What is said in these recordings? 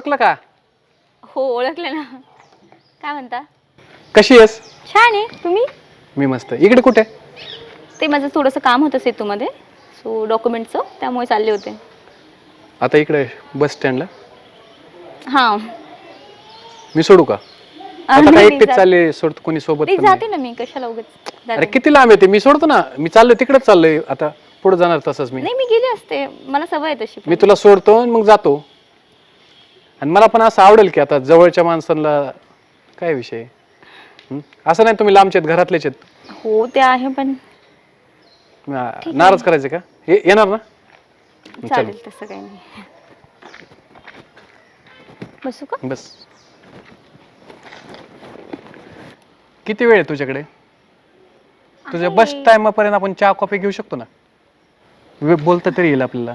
ओळखलं का? हो ओळखलं ना. काय म्हणता? कशी आहेस? छान आहे. तुम्ही? मी मस्त. इकडे कुठे? ते माझं थोडंसं काम होतं सेतूमध्ये. सो डॉक्युमेंटचं त्यामुळे चालले होते. आता इकडे बस स्टँडला? हां. मी सोडू का? आता काय एकटेच चालले सोड कोणी सोबत नाही पण नाही. जाते ना मी. कशाला उगाच जाते. अरे किती लांब येते मी सोडतो ना. मी चाललोय तिकडेच चाललोय. आता पुढे जाणार तसंच मी. नाही मी गेले असते. मला सवय आहे तशी. मी तुला सोडतो आणि मग जातो. आणि मला पण असं आवडेल की आता जवळच्या माणसांना काय विषय? हं? असं नाही तुम्ही लांबचे आहेत घरातलेच आहेत. हो ते आहे पण. ना- नाराज करायचे का? ये- येणार ना? चल. चालेल तसं काही नाही. बसू का? बस. किती वेळ आहे तुझ्याकडे? तुझ्या. बस टाइमापर्यंत आपण चहा कॉफी घेऊ शकतो ना? वे- बोलता तरी येईल आपल्याला.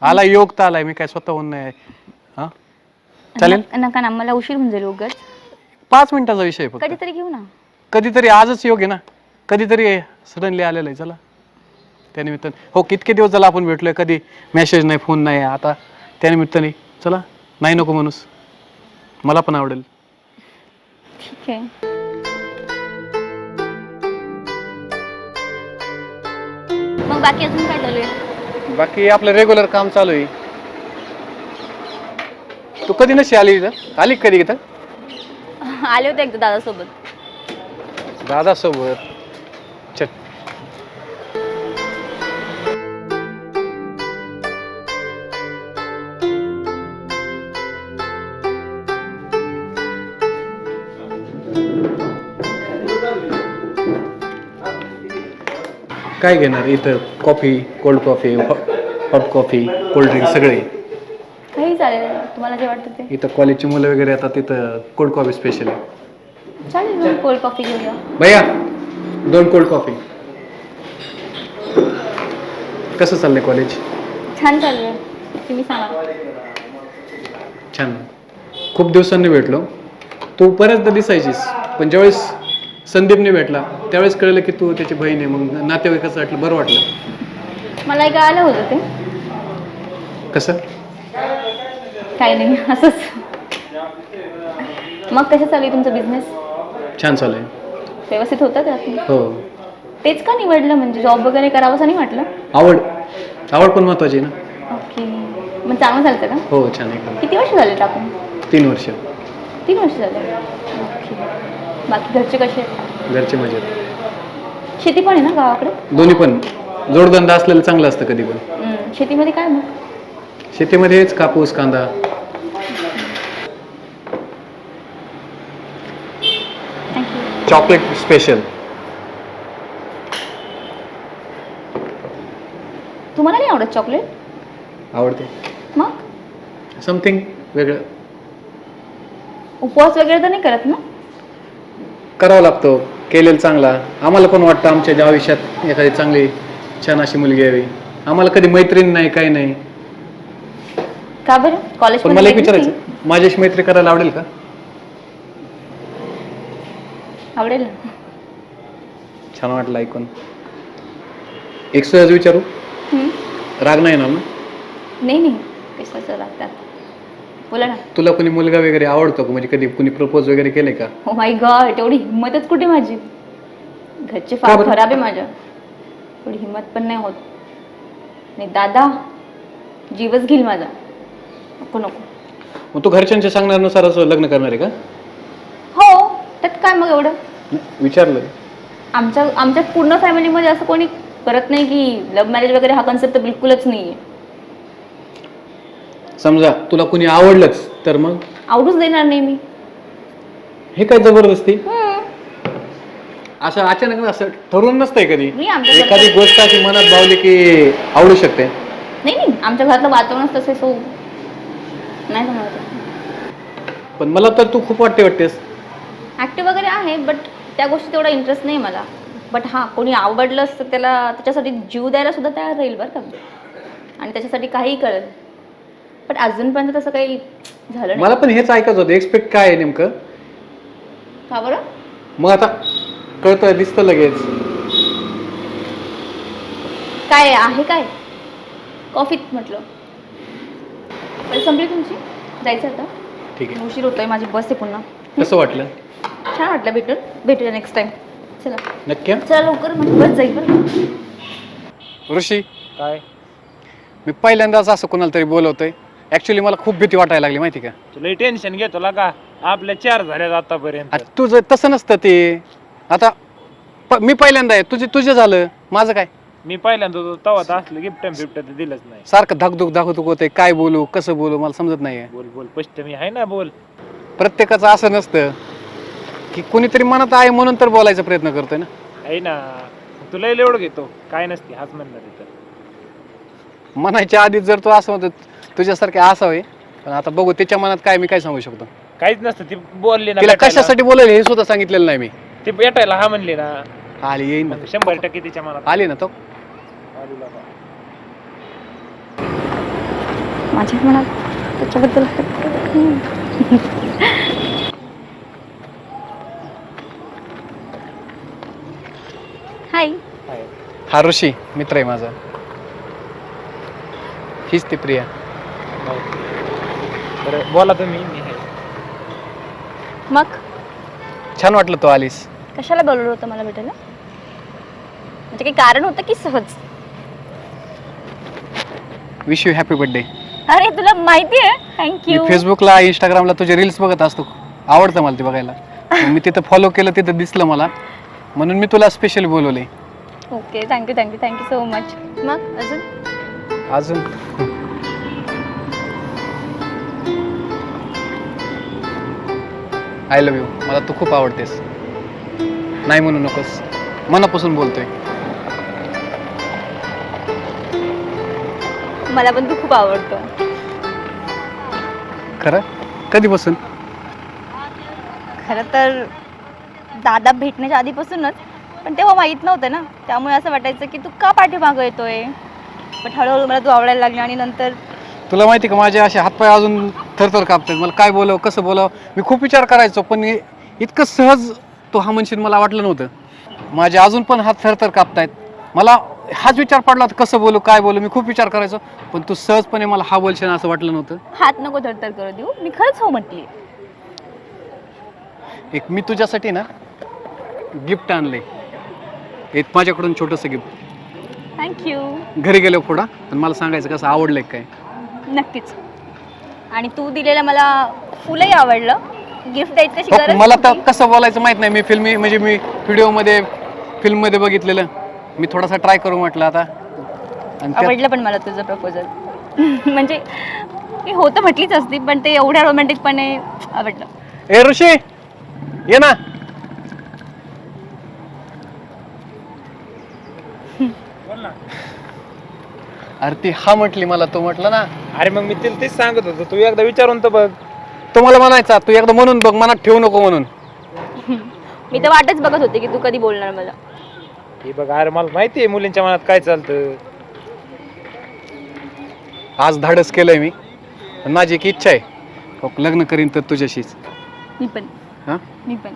आला योग तर आलाय मी काय स्वतःहून नाही. हा? चालेल? नका- नका ना मला उशीर होऊन जाईल उगाच. पाच मिनिटाचा विषय आहे फक्त. कधीतरी घेऊ ना. कधीतरी आजच योग आहे ना. कधीतरी सडनली आलेलं आहे चला. त्यानिमित्ताने हो कितके दिवस झाला आपण भेटलोय? कधी मेसेज नाही फोन नाही आता त्यानिमित्ताने चला नाही नको माणूस मला पण आवडेल. ठीक आहे. मग बाकी अजून काय चालू आहे? बाकी आपलं रेग्युलर काम चालू आहे. तू कधी नशी आली इथं? आली कधी इथं? आले होते एकदा दादासोबत. दादा सोबत चल काय घेणार इथं? Coffee cold coffee hot coffee cold drink सगळे. काही चालेल तुम्हाला जे वाटतं ते. इथं कॉलेजची मुलं वगैरे येतात तिथं कोल्ड कॉफी स्पेशल आहे. चालेल मग कोल्ड कॉफी घेऊया भैया दोन कोल्ड कॉफी कसं चाललंय कॉलेज छान चालू आहे तुम्ही सांगा. छान. खूप दिवसांनी भेटलो. तू बऱ्याचदा दिसायचीस पण ज्यावेळेस संदीपने भेटला त्यावेळेस कळलं की तू त्याची बहीण आहे मग नातेवाईकाचं वाटलं बरं वाटलं. मला एक आलं होतं ते. कसं? काही नाही असंच. मग कसं चालू आहे तुमचं बिझनेस छान चालू आहे. व्यवस्थित होतं का? हो. तेच का निवडलं? म्हणजे जॉब वगैरे करावं असं नाही वाटलं? आवड आवड पण महत्वाची आहे ना. ओके. मग चांगलं चालतं का? हो छान एकदम किती वर्ष झाले टाकून तीन वर्ष. तीन वर्ष झाले. ओके. बाकी घरचे कसे आहेत? घरचे मजेत. शेती पण आहे ना गावाकडे? दोन्ही पण. जोडधंदा असलेलं चांगलं असतं कधी पण. हम्म, शेतीमध्ये काय मग? शेतीमध्ये हेच कापूस कांदा. Chocolate special. तुम्हाला नाही आवडत चॉकलेट? आवडते. मग? समथिंग वेगळं. उपवास वगैरे तर नाही करत ना? करावा लागतो. केलेलं चांगला. आम्हाला पण वाटतं आमच्या ज्या आयुष्यात एखादी चांगली छान अशी मुलगी यावी. आम्हाला कधी मैत्रीण नाही काही नाही. का बरं? कॉलेज पण मला एक विचारायचं माझ्याशी मैत्री करायला आवडेल का? आवडेल. ना छान वाटलं ऐकून. एक सहज विचारू? हम्म. राग नाही येणार ना? नाही नाही. कशाचं लागतात बोला ना. तुला कोणी मुलगा वगैरे आवडतो का? म्हणजे कधी कुणी प्रपोज वगैरे केले का? हो माय गॉड एवढी हिंमतच कुठे माझी? घरचे का फार बरं? खराब आहे माझ्या. एवढी हिंमत पण नाही होत. नाही दादा जीवच घेईल माझा. नको नको. मग तू घरच्यांच्या सांगण्यानुसारच लग्न करणार आहे का? हो त्यात काय मग एवढं? नाही, विचारलं. आमच्या आमच्या पूर्ण फॅमिलीमध्ये असं कोणी करत नाही की लव्ह मॅरेज वगैरे हा कन्सेप्ट बिलकुलच नाही आहे समजा तुला कुणी आवडलंच तर मग? आवडूच देणार नाही मी. हे काय जबरदस्ती? हम्म. असं अचानक असं ठरवून नसतंय कधी. नाही आमच्या एखादी गोष्ट अशी मनात भावली की आवडू शकते. नाही नाही आमच्या घरातलं वातावरणच तसं सो नाही पण मला तर तू खूप वाटते वाटतेस. ॲक्टिव्ह वगैरे आहे बट त्या गोष्टी तेवढा इंटरेस्ट नाही मला. बट हां कोणी आवडलं असतं त्याला त्याच्यासाठी जीव द्यायला सुद्धा तयार राहील बरं का. मी. आणि त्याच्यासाठी काहीही करेल. बट अजूनपर्यंत तसं काही झालं नाही. मला पण हेच ऐकायचं होतं एक्सपेक्ट काय आहे नेमकं? का बरं? मग आता कळतं दिसतं लगेच. काय आहे? काय? कॉफीत म्हटलं. संपली तुमची? जायचं आता? ठीक आहे. उशीर होतोय माझी बस आहे पुन्हा. कसं वाटलं? छान वाटलं भेटून. भेटूया नेक्स्ट टाइम चला. नक्की? चला लवकर माझी बस जाईल बरं? ऋषी? काय? मी पहिल्यांदाच असं कोणाला तरी बोलवतोय. ॲक्च्युली मला खूप भीती वाटायला लागली माहिती का? तुला टेन्शन घेतो ला का? आपल्या चार झाल्यात आतापर्यंत. आता तुझं तसं नसतं ते. आता प- मी पहिल्यांदा आहे. तुझे तुझे झालं. माझं काय? मी पहिल्यांदा तो तवा तर असलं गिफ्ट बिफ्ट तर दिलंच नाही. सारखं धाकधूक धाकधूक होते काय बोलू कसं बोलू मला समजत नाहीये. बोल बोल स्पष्ट मी आहे ना बोल. प्रत्येकाचं असं नसतं की कोणीतरी मनात आहे म्हणून तर बोलायचा प्रयत्न करतोय ना. आहे ना. तुला एवढं घेतो. काय नसते हाच म्हणणार तिथं म्हणायच्या आधी जर तू असं म्हणतो तुझ्यासारखे असावे पण आता बघू त्याच्या मनात काय मी काय सांगू शकतो. काहीच नसतं ती बोलली ना तिला भेटायला. कशासाठी बोलायला हे सुद्धा सांगितलेलं नाही मी. ती भेटायला हा म्हणली ना. आली येईन ना शंभर टक्के तिच्या मनात. आली ना तो. माझ्या मनात त्याच्याबद्दल हाय. हा ऋषी मित्र आहे माझा. हीच ती प्रिया. बरं बोला तुम्ही मी आहे. मग? छान वाटलं तो आलीस. कशाला बोलवलं होतं मला भेटायला? म्हणजे काही कारण होतं की सहज? विश यू हॅपी बर्थडे अरे तुला माहिती आहे? मी थँक्यू फेसबुकला इंस्टाग्रामला तुझे रील्स बघत असतो. आवडतं मला ते बघायला. मग मी तिथं फॉलो केलं तिथं दिसलं मला. म्हणून मी तुला स्पेशल बोलवले okay thank you thank you thank you so much मग अजून? अजून? आय लव्ह यू मला तू खूप आवडतेस. नाही म्हणू नकोस. मनापासून बोलतोय. मला पण तू खूप आवडतो. खरं? कधीपासून? खरं तर दादा भेटण्याच्या आधीपासूनच पण तेव्हा माहीत नव्हतं ना. त्यामुळे असं वाटायचं की तू का पाठीमागं येतोय? पण हळूहळू मला तू आवडायला लागली आणि नंतर तुला माहिती का माझे असे हातपाय अजून थरथर कापतात. मला काय बोलावं कसं बोलावं? मी खूप विचार करायचो पण हे इतकं सहज तो हा म्हणशील मला वाटलं नव्हतं. माझे अजून पण हात थरथर कापतायत. मला हाच विचार पडला होता कसं बोलू काय बोलू? मी खूप विचार करायचो पण तू सहजपणे मला हा बोलशील असं वाटलं नव्हतं. हात नको धडधड करू देऊ. मी खरंच हो म्हटली. एक मी तुझ्यासाठी ना गिफ्ट आणलंय. एक माझ्याकडून छोटंसं गिफ्ट. थँक्यू घरी गेलो पुढं पण मला सांगायचं कसं आवडलंय काय. नक्कीच. आणि तू दिलेलं मला फुलंही आवडलं. गिफ्ट द्यायची हो, गरज मला तर नव्हती. कसं बोलायचं माहीत नाही. मी फिल्मी म्हणजे मी व्हिडिओमध्ये फिल्ममध्ये बघितलेलं. मी थोडासा ट्राय करू म्हटलं आता. आणि त्यात- आवडलं पण मला तुझं प्रपोजल म्हणजे मी होतं म्हटलीच असती पण ते एवढ्या रोमॅन्टिकपणे आवडलं. ए ऋषी! ये ना बोल ना. अरे ती हा म्हटली मला तो म्हटलं ना. अरे मग मी तिला तेच सांगत होतो. तू एकदा विचारून तर बघ. तो मला म्हणायचा तू एकदा म्हणून बघ मनात ठेवू नको म्हणून. मी तर वाटच बघत होते की तू कधी बोलणार मला. हे बघ अरे मला माहिती आहे मुलींच्या मनात काय चालतं. आज धाडस केलंय मी. पण माझी एक इच्छा आहे. हो, लग्न करीन तर तुझ्याशीच. मी पण. हा? मी पण.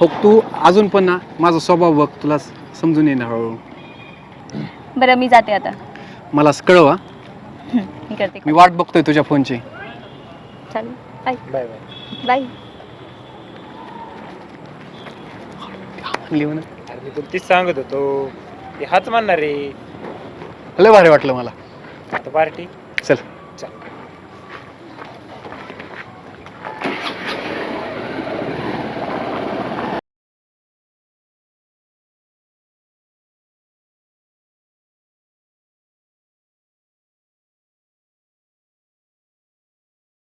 हो तू अजून पण ना माझा स्वभाव बघ तुला समजून येईन हळूहळू. बरं मी जाते आता. मला कळवा. मी करते मी वाट बघतोय तुझ्या फोनची. चालेल. बाय बाय बाय बाय म्हणून. अरे मी तुला तीच सांगत होतो. हे हाच म्हणणार. रे लय भारी वाटलं मला. आता पार्टी. चल. चल.